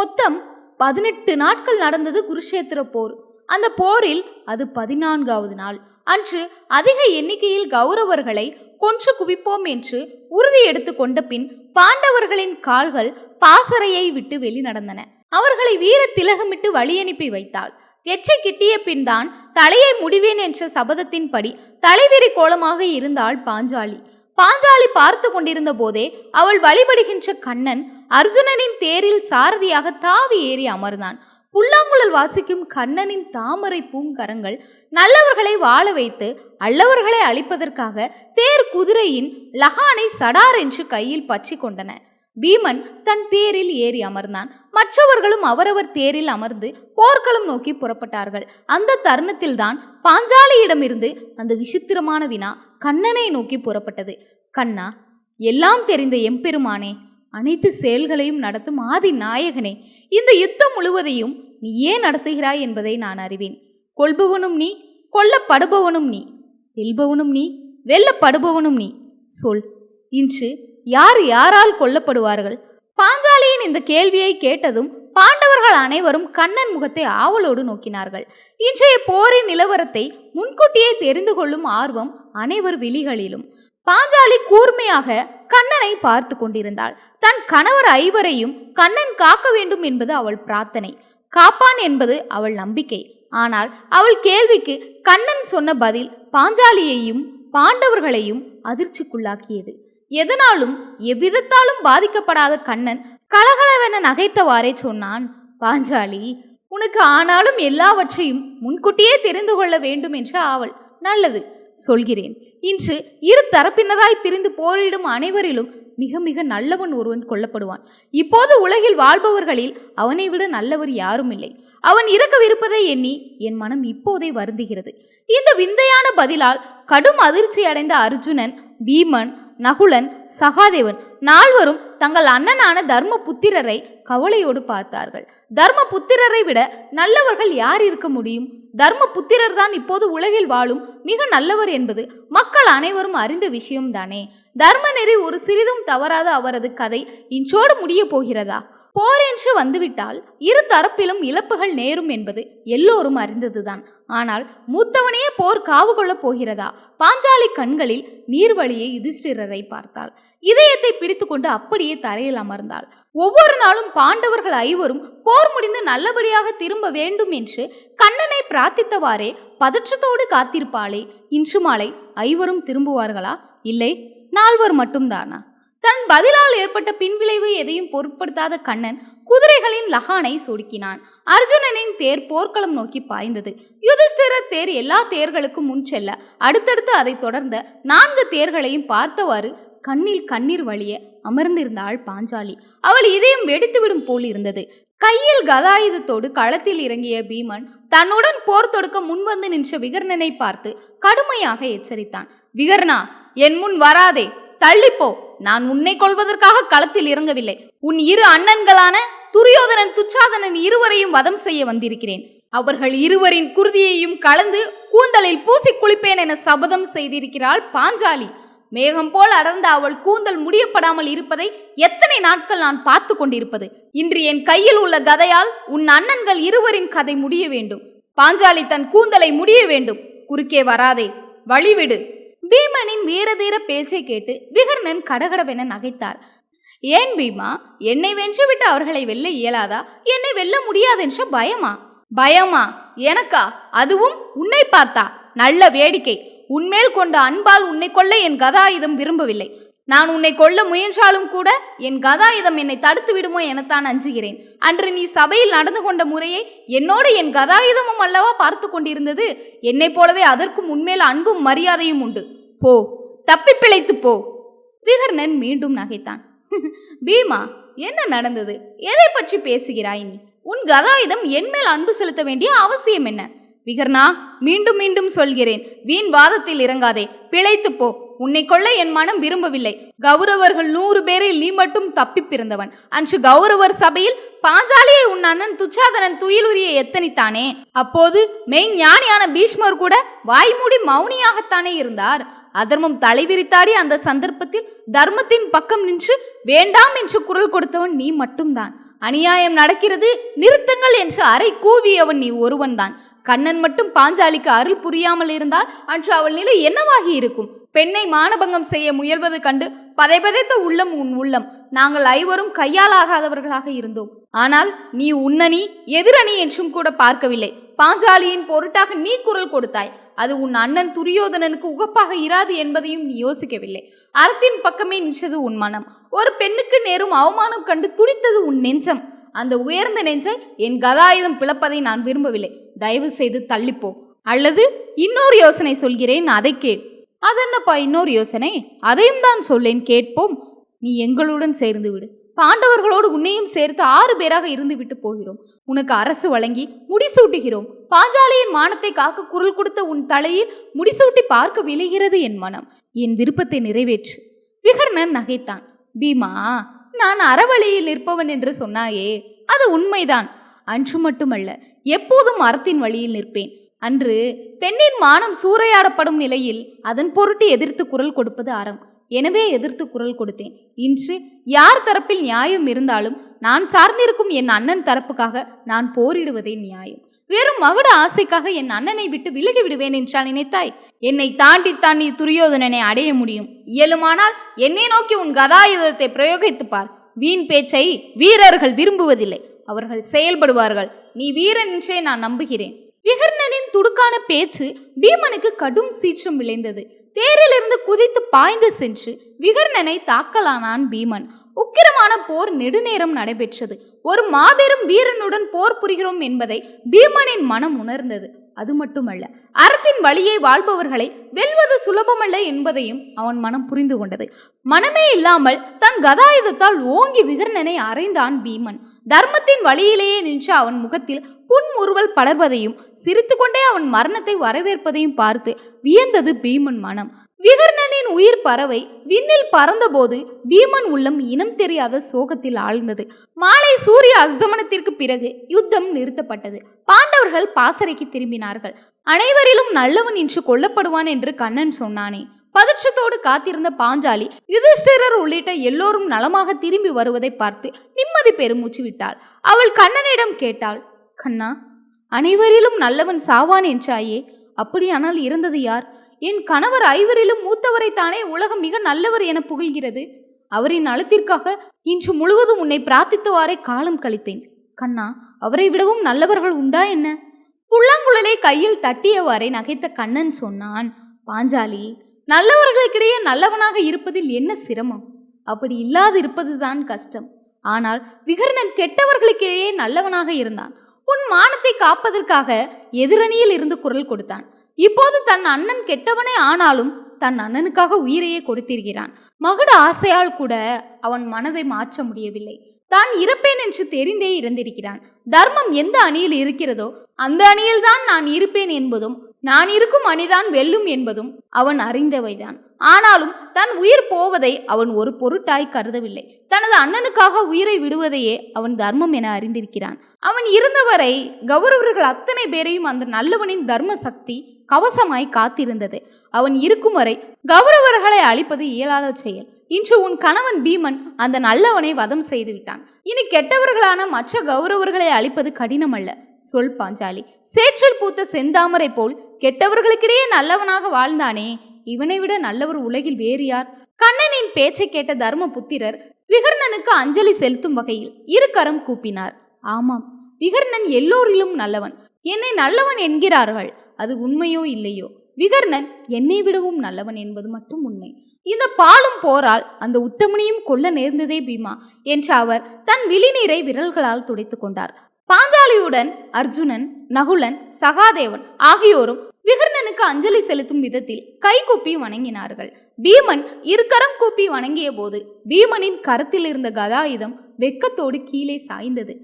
மொத்தம் பதினெட்டு நாட்கள் நடந்தது குருஷேத்திர போர். அந்த போரில் அது பதினான்காவது நாள். அன்று அதிக எண்ணிக்கையில் கௌரவர்களை கொன்று குவிப்போம் என்று உறுதி எடுத்து கொண்ட பின் பாண்டவர்களின் கால்கள் பாசறையை விட்டு வெளி நடந்தன. அவர்களை வீர திலகமிட்டு வழியனுப்பி வைத்தாள். எச்சை கிட்டிய பின் தான் தலையை முடிவேன் என்ற சபதத்தின்படி தலைவிரி கோலமாக இருந்தாள் பாஞ்சாலி. பாஞ்சாலி பார்த்து கொண்டிருந்த போதே அவள் வழிபடுகின்ற கண்ணன் அர்ஜுனனின் தேரில் சாரதியாக தாவி ஏறி அமர்ந்தான். புல்லாங்குழல் வாசிக்கும் கண்ணனின் தாமரை பூங்கரங்கள் நல்லவர்களை வாழ வைத்து அல்லவர்களை அழிப்பதற்காக தேர் குதிரையின் லகானை சடார் என்று கையில் பற்றி கொண்டன. பீமன் தன் தேரில் ஏறி அமர்ந்தான். மற்றவர்களும் அவரவர் தேரில் அமர்ந்து போர்க்களம் நோக்கி புறப்பட்டார்கள். அந்த தருணத்தில்தான் பாஞ்சாலியிடமிருந்து அந்த விசித்திரமான வினா கண்ணனை நோக்கி புறப்பட்டது. கண்ணா எல்லாம் தெரிந்த எம்பெருமானே அனைத்து செயல்களையும் நடத்தும் ஆதி நாயகனே இந்த யுத்தம் முழுவதையும் நீ ஏன் நடத்துகிறாய் என்பதை நான் அறிவேன். கொள்பவனும் நீ கொல்லப்படுபவனும் நீ வெல்பவனும் நீ வெல்லப்படுபவனும் நீ. சொல் இன்று யார் யாரால் கொல்லப்படுவார்கள்? பாஞ்சாலியின் இந்த கேள்வியை கேட்டதும் பாண்டவர்கள் அனைவரும் கண்ணன் முகத்தை ஆவலோடு நோக்கினார்கள். இன்றைய போரின் நிலவரத்தை முன்கூட்டியே தெரிந்து கொள்ளும் ஆர்வம் அனைவர் விழிகளிலும். பாஞ்சாலி கூர்மையாக கண்ணனை பார்த்து கொண்டிருந்தாள். தன் கணவர் ஐவரையும் கண்ணன் காக்க வேண்டும் என்பது அவள் பிரார்த்தனை. காப்பான் என்பது அவள் நம்பிக்கை. ஆனால் அவள் கேள்விக்கு கண்ணன் சொன்ன பதில் பாஞ்சாலியையும் பாண்டவர்களையும் அதிர்ச்சிக்குள்ளாக்கியது. எதனாலும் எவ்விதத்தாலும் பாதிக்கப்படாத கண்ணன் கலகலவென நகைத்தவாறே சொன்னான் பாஞ்சாலி உனக்கு ஆனாலும் எல்லாவற்றையும் முன்கூட்டியே தெரிந்து கொள்ள வேண்டும் என்ற ஆவல். நல்லது சொல்கிறேன். இன்று இரு தரப்பினராய் பிரிந்து போரிடும் அனைவரிலும் மிக மிக நல்லவன் ஒருவன் கொல்லப்படுவான். இப்போது உலகில் வாழ்பவர்களில் அவனை விட நல்லவர் யாரும் இல்லை. அவன் இறக்கவிருப்பதை எண்ணி என் மனம் இப்போதே வருந்துகிறது. இந்த விந்தையான பதிலால் கடும் அதிர்ச்சி அடைந்த அர்ஜுனன் பீமன் நகுலன் சகாதேவன் நால்வரும் தங்கள் அண்ணனான தர்ம புத்திரரை கவலையோடு பார்த்தார்கள். தர்ம புத்திரரை விட நல்லவர்கள் யார் இருக்க முடியும்? தர்ம புத்திரர் தான் இப்போது உலகில் வாழும் மிக நல்லவர் என்பது மக்கள் அனைவரும் அறிந்த விஷயம்தானே. தர்ம நெறி ஒரு சிறிதும் தவறாத அவரது கதை இன்றோடு முடிய போகிறதா? போர் என்று வந்துவிட்டால் இரு தரப்பிலும் இழப்புகள் நேரும் என்பது எல்லோரும் அறிந்ததுதான். ஆனால் மூத்தவனையே போர் காவு கொள்ளப் போகிறதா? பாஞ்சாலி கண்களில் நீர்வழியை யுதிஷ்டிரரை பார்த்தாள். இதயத்தை பிடித்துக்கொண்டு அப்படியே தரையில் அமர்ந்தாள். ஒவ்வொரு நாளும் பாண்டவர்கள் ஐவரும் போர் முடிந்து நல்லபடியாக திரும்ப வேண்டும் என்று கண்ணனை பிரார்த்தித்தவாறே பதற்றத்தோடு காத்திருப்பாளே. இன்று மாலை ஐவரும் திரும்புவார்களா? இல்லை நால்வர் மட்டும்தானா? தன் பதிலால் ஏற்பட்ட பின்விளைவு எதையும் பொருட்படுத்தாத கண்ணன் குதிரைகளின் லகானை சொடுக்கினான். அர்ஜுனனின் தேர் போர்க்களம் நோக்கி பாய்ந்தது. யுதிஷ்டிரர் தேர் எல்லா தேர்களுக்கும் முன் செல்ல அடுத்தடுத்து அதை தொடர்ந்த நான்கு தேர்களையும் பார்த்தவாறு கண்ணில் கண்ணீர் வழிய அமர்ந்திருந்தாள் பாஞ்சாலி. அவள் இதயம் வெடித்துவிடும் போல் இருந்தது. கையில் கதாயுதத்தோடு களத்தில் இறங்கிய பீமன் தன்னுடன் போர் தொடுக்க முன்வந்து நின்ற விகர்ணனை பார்த்து கடுமையாக எச்சரித்தான். விகர்ணா என் முன் வராதே தள்ளிப்போ நான் உன்னை கொள்வதற்காக களத்தில் இறங்கவில்லை. உன் இரு அண்ணன்களான துரியோதனன் துச்சாதனன் இருவரையும் வதம் செய்ய வந்திருக்கிறேன். அவர்கள் இருவரின் குருதியையும் கலந்து கூந்தலில் பூசி குளிப்பேன் என சபதம் செய்திருக்கிறாள் பாஞ்சாலி. மேகம் போல் அடர்ந்த அவள் கூந்தல் முடியப்படாமல் இருப்பதை எத்தனை நாட்கள் நான் பார்த்து கொண்டிருப்பது? இன்று என் கையில் உள்ள கதையால் உன் அண்ணன்கள் இருவரின் கதை முடிய வேண்டும். பாஞ்சாலி தன் கூந்தலை முடிய வேண்டும். குறுக்கே வராதே. வழிவிடு. பீமனின் வீரதீர பேச்சை கேட்டு விகர்ணன் கடகடவென நகைத்தார் ஏன் பீமா? என்னை வென்றுவிட்டு அவர்களை வெல்ல இயலாதா? என்னை வெல்ல முடியாதென்ற பயமா? பயமா? எனக்கா? அதுவும் உன்னை பார்த்தா. நல்ல வேடிக்கை. உன்மேல் கொண்ட அன்பால் உன்னை கொல்ல என் கதாயுதம் விரும்பவில்லை. நான் உன்னை கொல்ல முயன்றாலும் கூட என் கதாயுதம் என்னை தடுத்து விடுமோ எனத்தான் அஞ்சுகிறேன். அன்று நீ சபையில் நடந்து கொண்ட முறையை என்னோடு என் கதாயுதமும் அல்லவா பார்த்து கொண்டிருந்தது? என்னைப் போலவே அதற்கும் உன்மேல் அன்பும் மரியாதையும் உண்டு. போ தப்பி பிழைத்து போ. விகர்ணன் மீண்டும் நகைத்தான். பீமா என்ன நடந்தது? எதை பற்றி பேசுகிறாய் நீ? உன் கதாயுதம் என் மேல் அன்பு செலுத்த வேண்டிய அவசியம் என்ன? விகர்ணா மீண்டும் மீண்டும் சொல்கிறேன். வீண் வாதத்தில் இறங்காதே. பிழைத்து போ. உன்னை கொள்ள என் மனம் விரும்பவில்லை. கௌரவர்கள் நூறு பேரில் நீ மட்டும் தப்பி பிறந்தவன். அன்று கௌரவர் சபையில் பாஞ்சாலியை உன் அண்ணன் துச்சாதனன் துயிலுரிய எத்தனித்தானே? அப்போது மெய் ஞானியான பீஷ்மர் கூட வாய்மூடி மௌனியாகத்தானே இருந்தார். அதர்மம் தலைவிரித்தாடி அந்த சந்தர்ப்பத்தில் தர்மத்தின் பக்கம் நின்று வேண்டாம் என்று குரல் கொடுத்தவன் நீ மட்டும்தான். அநியாயம் நடக்கிறது நிறுத்துங்கள் என்று அறை கூவியவன் நீ ஒருவன்தான். கண்ணன் மட்டும் பாஞ்சாலிக்கு அருள் புரியாமல் இருந்தால் அன்று அவள் நிலை என்னவாகி இருக்கும்? பெண்ணை மானபங்கம் செய்ய முயல்வது கண்டு பதைபதைத்த உள்ளம் உன் உள்ளம். நாங்கள் ஐவரும் கையாலாகாதவர்களாக இருந்தோம். ஆனால் நீ உன்னணி எதிரணி என்றும் கூட பார்க்கவில்லை. பாஞ்சாலியின் பொருட்டாக நீ குரல் கொடுத்தாய். அது உன் அண்ணன் துரியோதனனுக்கு உகப்பாக இராது என்பதையும் நீ யோசிக்கவில்லை. அறத்தின் பக்கமே நின்றது உன் மனம். ஒரு பெண்ணுக்கு நேரும் அவமானம் கண்டு துடித்தது உன் நெஞ்சம். அந்த உயர்ந்த நெஞ்சை என் கதாயுதம் பிளப்பதை நான் விரும்பவில்லை. தயவு செய்து தள்ளிப்போ. அல்லது இன்னொரு யோசனை சொல்கிறேன் அதை கேள். அதென்னப்பா இன்னொரு யோசனை? அதையும் தான் சொல்லேன் கேட்போம். நீ எங்களுடன் சேர்ந்து விடு. பாண்டவர்களோடு உன்னையும் சேர்த்து ஆறு பேராக இருந்து விட்டு போகிறோம். உனக்கு அரசு வழங்கி முடிசூட்டுகிறோம். பாஞ்சாலியின் மானத்தை காக்க குரல் கொடுத்த உன் தலையில் முடிசூட்டி பார்க்க விளைகிறது என் மனம். என் விருப்பத்தை நிறைவேற்று. விகர்ணன் நகைத்தான். பீமா நான் அறவழியில் நிற்பவன் என்று சொன்னாயே அது உண்மைதான். அன்று மட்டுமல்ல எப்போதும் அறத்தின் வழியில் நிற்பேன். அன்று பெண்ணின் மானம் சூறையாடப்படும் நிலையில் அதன் பொருட்டு எதிர்த்து குரல் கொடுப்பது அறம். எனவே எதிர்த்து குரல் கொடுத்தேன். இன்று யார் தரப்பில் நியாயம் இருந்தாலும் நான் சார்ந்திருக்கும் என் அண்ணன் தரப்புக்காக நான் போரிடுவதே நியாயம். வெறும் மகுட ஆசைக்காக என் அண்ணனை விட்டு விலகி விடுவேன் என்றால் நினைத்தாய்? என்னை தாண்டி தாண்டி துரியோதனனை அடைய முடியும். இயலுமானால் என்னை நோக்கி உன் கதாயுதத்தை பிரயோகித்து பார். வீண் பேச்சை வீரர்கள் விரும்புவதில்லை. அவர்கள் செயல்படுவார்கள். நீ வீரன் என்றே நான் நம்புகிறேன். விகர்ணனின் துடுக்கான பேச்சு பீமனுக்கு கடும் சீற்றம் விளைந்தது. தேரிலிருந்து குதித்து பாய்ந்து சென்று விகர்ணனை தாக்கலானான் பீமன். உக்கிரமான போர் நெடுநேரம் நடைபெற்றது. ஒரு மாபெரும் வீரனுடன் போர் புரிகிறோம் என்பதை பீமனின் மனம் உணர்ந்தது. அது மட்டுமல்ல அறத்தின் வழியை வாழ்பவர்களை வெல்வது சுலபமல்ல என்பதையும் அவன் மனம் புரிந்து கொண்டது. மனமே இல்லாமல் தன் கதாயுதத்தால் ஓங்கி விகர்ணனை அறைந்தான் பீமன். தர்மத்தின் வழியிலேயே நின்று அவன் முகத்தில் புன்முறுவல் படர்வதையும் சிரித்துக்கொண்டே அவன் மரணத்தை வரவேற்பதையும் பார்த்து வியந்தது பீமன் மனம். விகர்ணனின் உயிர் பறவை விண்ணில் பறந்தபோது பீமன் உள்ளம் இனம் தெரியாத சோகத்தில் ஆழ்ந்தது. மாலை சூரிய அஸ்தமனத்திற்கு பிறகு யுத்தம் நிறுத்தப்பட்டது. பாண்டவர்கள் பாசறைக்கு திரும்பினார்கள். அனைவரிலும் நல்லவன் இன்று கொல்லப்படுவான் என்று கண்ணன் சொன்னானே. பதற்றத்தோடு காத்திருந்த பாஞ்சாலி யுதிஷ்டிரர் உள்ளிட்ட எல்லோரும் நலமாக திரும்பி வருவதை பார்த்து நிம்மதி பெருமூச்சு விட்டாள். அவள் கண்ணனிடம் கேட்டாள் கண்ணா அனைவரிலும் நல்லவன் சாவான் என்றாயே. அப்படியானால் இருந்தது யார்? என் கணவர் ஐவரிலும் மூத்தவரை தானே உலகம் மிக நல்லவர் என புகழ்கிறது. அவரின் நலத்திற்காக இன்று முழுவதும் உன்னை பிரார்த்தித்தவாறே காலம் கழித்தேன். கண்ணா அவரை விடவும் நல்லவர்கள் உண்டா என்ன? புல்லாங்குழலை கையில் தட்டியவாறே நகைத்த கண்ணன் சொன்னான் பாஞ்சாலி நல்லவர்களுக்கிடையே நல்லவனாக இருப்பதில் என்ன சிரமம்? அப்படி இல்லாது இருப்பதுதான் கஷ்டம். ஆனால் விகர்ணன் கெட்டவர்களுக்கிடையே நல்லவனாக இருந்தான். உன் மானத்தை காப்பதற்காக எதிரணியில் இருந்து குரல் கொடுத்தான். இப்போது தன் அண்ணன் கெட்டவனே ஆனாலும் தன் அண்ணனுக்காக உயிரையே கொடுத்திருக்கிறான். மகுட ஆசையால் கூட அவன் மனதை மாற்ற முடியவில்லை. தான் இறப்பேன் என்று தெரிந்தே இறந்திருக்கிறான். தர்மம் எந்த அணியில் இருக்கிறதோ அந்த அணியில்தான் நான் இருப்பேன் என்பதும் நான் இருக்கும் அணிதான் வெல்லும் என்பதும் அவன் அறிந்தவைதான். ஆனாலும் தன் உயிர் போவதை அவன் ஒரு பொருட்டாய் கருதவில்லை. தனது அண்ணனுக்காக உயிரை விடுவதையே அவன் தர்மம் என அறிந்திருக்கிறான். அவன் இருந்தவரை கௌரவர்கள் அத்தனை பேரையும் அந்த நல்லவனின் தர்ம சக்தி கவசமாய் காத்திருந்தது. அவன் இருக்கும் வரை கௌரவர்களை அழிப்பது இயலாத செயல். இன்று உன் கணவன் பீமன் அந்த நல்லவனை வதம் செய்து விட்டான். இனி கெட்டவர்களான மற்ற கௌரவர்களை அழிப்பது கடினம் அல்ல சொல் பாஞ்சாலி. சேற்றில் பூத்த செந்தாமரை போல் கெட்டவர்களுக்கிடையே நல்லவனாக வாழ்ந்தானே இவனை விட நல்லவர் உலகில் வேறு யார்? கண்ணனின் பேச்சை கேட்ட தர்மபுத்திரர் விகர்ணனுக்கு அஞ்சலி செலுத்தும் வகையில் இரு கரம் கூப்பினார். ஆமாம் விகர்ணன் எல்லோரிலும் நல்லவன். என்னை நல்லவன் என்கிறார்கள் அது உண்மையோ இல்லையோ? விகர்ணன் என்னை விடவும் நல்லவன் என்பது மட்டும் உண்மை. இந்த பாலும் போரால் அந்த உத்தமனையும் கொல்ல நேர்ந்ததே பீமா என்று அவர் தன் விழிநீரை விரல்களால் துடைத்துக் கொண்டார். பாஞ்சாலியுடன் அர்ஜுனன் நகுலன் சகாதேவன் ஆகியோரும் விகர்ணன் விகர்ணனுக்கு அஞ்சலி செலுத்தும் விதத்தில் கைகூப்பி வணங்கினார்கள். பீமன் இருக்கரம் கூப்பி வணங்கிய போது பீமனின் கரத்தில் இருந்த கதாயுதம் வெக்கத்தோடு கீழே சாய்ந்தது.